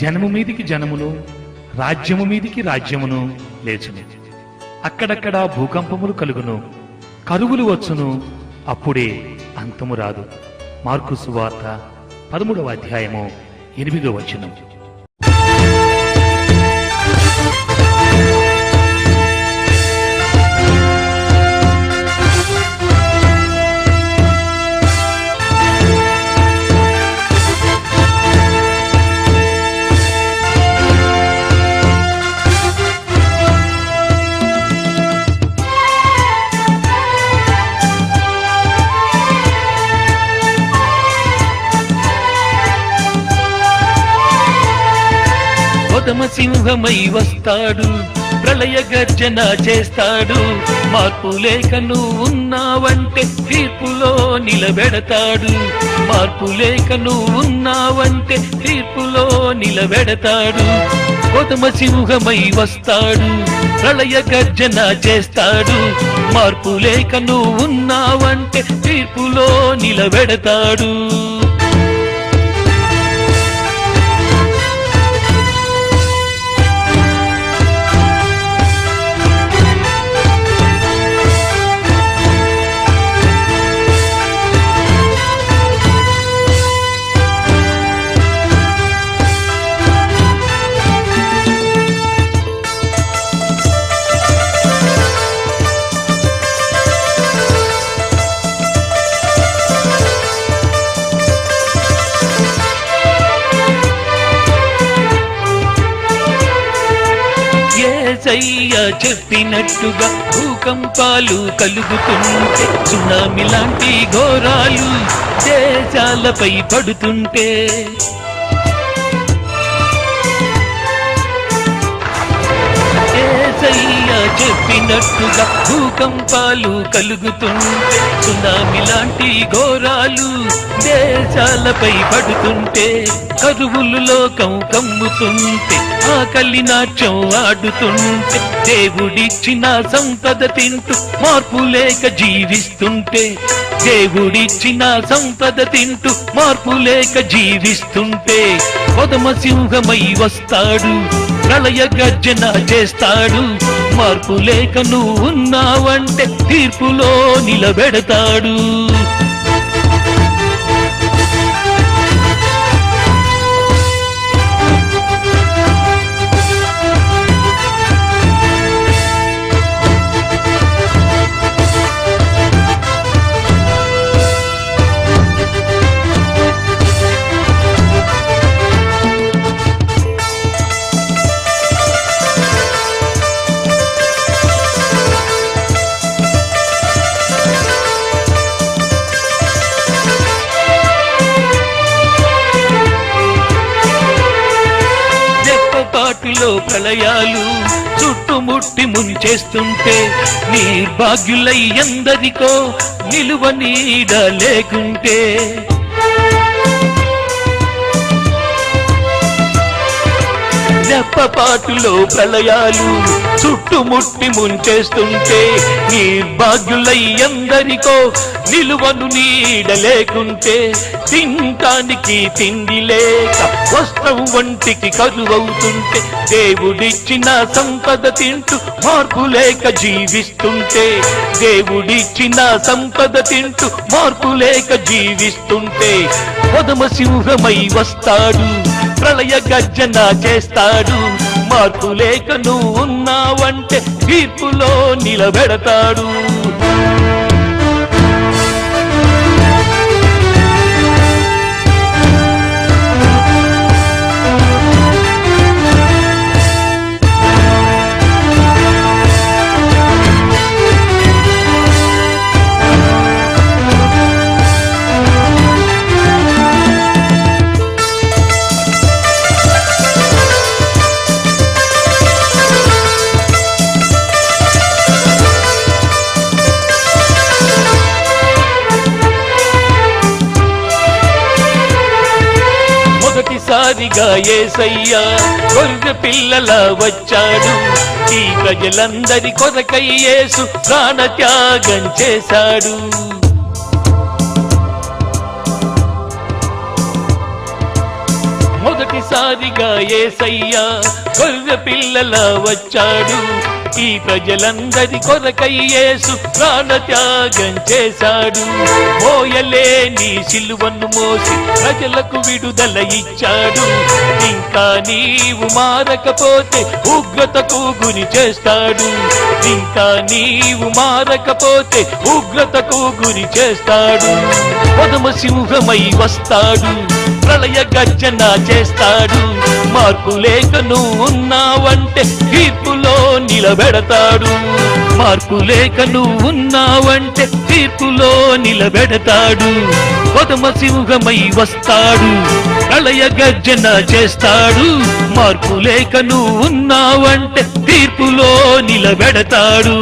జనము మీదికి జనమును రాజ్యము మీదికి రాజ్యమును లేచును. అక్కడక్కడ భూకంపములు కలుగును కరువులు వచ్చును అప్పుడే అంతము రాదు. మార్కు సువార్త పదమూడవ అధ్యాయము ఎనిమిదో వచనం. గౌతమ సింహమై వస్తాడు ప్రళయ గర్జన చేస్తాడు. మార్పు లేక నువ్వు ఉన్నావంటే తీర్పులో నిలబెడతాడు. మార్పు లేక నువ్వు ఉన్నావంటే తీర్పులో నిలబెడతాడు. గౌతమ సింహమై వస్తాడు ప్రళయ గర్జన చేస్తాడు. మార్పు లేక నువ్వు ఉన్నావంటే తీర్పులో నిలబెడతాడు. ఏసయ్య చెప్పినట్టుగా భూకంపాలు కలుగుతుంటే సునామి లాంటి ఘోరాలు దేశాలపై పడుతుంటే. చెప్పినట్టుగా భూకంపాలు కలుగుతుంటే సునామి లాంటి ఘోరాలు దేశాలపై పడుతుంటే కరువులు లోకం కమ్ముతుంటే ఆకలి నాట్యం ఆడుతుంటే దేవుడిచ్చిన సంపద తింటూ మార్పు లేక జీవిస్తుంటే దేవుడిచ్చిన సంపద తింటూ మార్పు లేక జీవిస్తుంటే కొదమ సింహమై వస్తాడు ప్రళయ గర్జన చేస్తాడు మార్పు లేక నువ్వు ఉన్నావంటే తీర్పులో నిలబెడతాడు. రెప్పపాటులో ప్రళయాలు చుట్టుముట్టి ముంచేస్తుంటే నిర్భాగ్యులై ఎందరికో నిలువ నీడ లేకుంటే రెప్పపాటులో ప్రళయాలు చుట్టుముట్టి ముంచేస్తుంటే నిర్భాగ్యులై ఎందరికో నిలువను నీడ లేకుంటే తింటానికి తిండి లేక వస్త్రం వంటికి కరువవుతుంటే దేవుడిచ్చిన సంపద తింటూ మార్పు లేక జీవిస్తుంటే దేవుడిచ్చిన సంపద తింటూ మార్పు లేక జీవిస్తుంటే పదమ సింహమై వస్తాడు. ప్రళయ గర్జన చేస్తాడు. మార్పు లేక నువ్వు ఉన్నావంటే తీర్పులో నిలబెడతాడు. మొదటిసారిగా ఏసయ్యా గొర్రె పిల్లల వచ్చాడు. ఈ ప్రజలందరి కొరకై యేసు ప్రాణ త్యాగం చేశాడు. మొదటిసారిగా ఏసయ్యా గొర్రె పిల్లల వచ్చాడు. ఈ ప్రజలందరి కొరకై యేసు ప్రాణత్యాగం చేశాడు. మోయలేని సిలువను మోసి ప్రజలకు విడుదల ఇచ్చాడు. ఇంకా నీవు మారకపోతే ఉగ్రతకు గురి చేస్తాడు. ఇంకా నీవు మారకపోతే ఉగ్రతకు గురి చేస్తాడు. పదమ సింహమై వస్తాడు. ప్రళయ గర్జన చేస్తాడు. మార్పు లేక నువ్వు ఉన్నావంటే తీర్పులో నిలబెడతాడు. మార్పు లేక నువ్వు ఉన్నావంటే తీర్పులో నిలబెడతాడు. పదమ సింహమై వస్తాడు. ప్రళయ గర్జన చేస్తాడు. మార్పు లేక నువ్వు ఉన్నావంటే తీర్పులో నిలబెడతాడు.